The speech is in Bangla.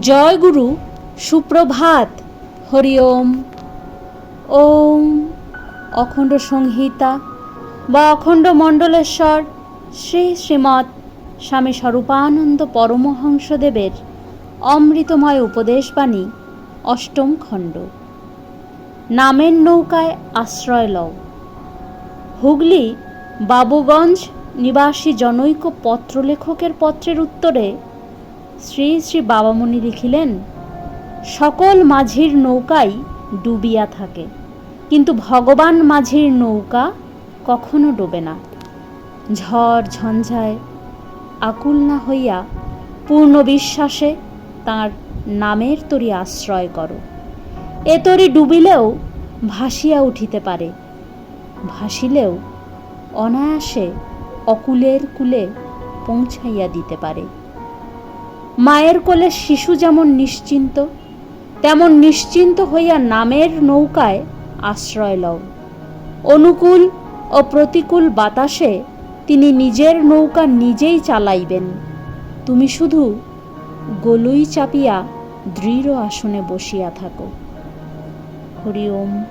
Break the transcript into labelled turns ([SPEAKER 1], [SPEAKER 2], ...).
[SPEAKER 1] জয় গুরু সুপ্রভাত। হরি ওম। ওম অখণ্ড সংহিতা বা অখণ্ড মণ্ডলেশ্বর শ্রী শ্রীমৎ স্বামী স্বরূপানন্দ পরমহংসদেবের অমৃতময় উপদেশবাণী, অষ্টম খণ্ড। নামের নৌকায় আশ্রয় লও। হুগলি, বাবুগঞ্জ নিবাসী জনৈক পত্রলেখকের পত্রের উত্তরে শ্রী শ্রী বাবামণি লিখিলেন, সকল মাঝির নৌকাই ডুবিয়া থাকে, কিন্তু ভগবান মাঝির নৌকা কখনো ডোবে না। ঝড় ঝঞ্ঝায় আকুল না হইয়া পূর্ণ বিশ্বাসে তার নামের তরি আশ্রয় করো। এ তরি ডুবিলেও ভাসিয়া উঠিতে পারে, ভাসিলেও অনায়াসে অকুলের কুলে পৌঁছাইয়া দিতে পারে। মায়ের কোলে শিশু যেমন নিশ্চিন্ত, তেমন নিশ্চিন্ত হইয়া নামের নৌকায় আশ্রয় লও। অনুকূল ও প্রতিকূল বাতাসে তিনি নিজের নৌকা নিজেই চালাইবেন। তুমি শুধু গলুই চাপিয়া দৃঢ় আসনে বসিয়া থাকো। হরি ওম।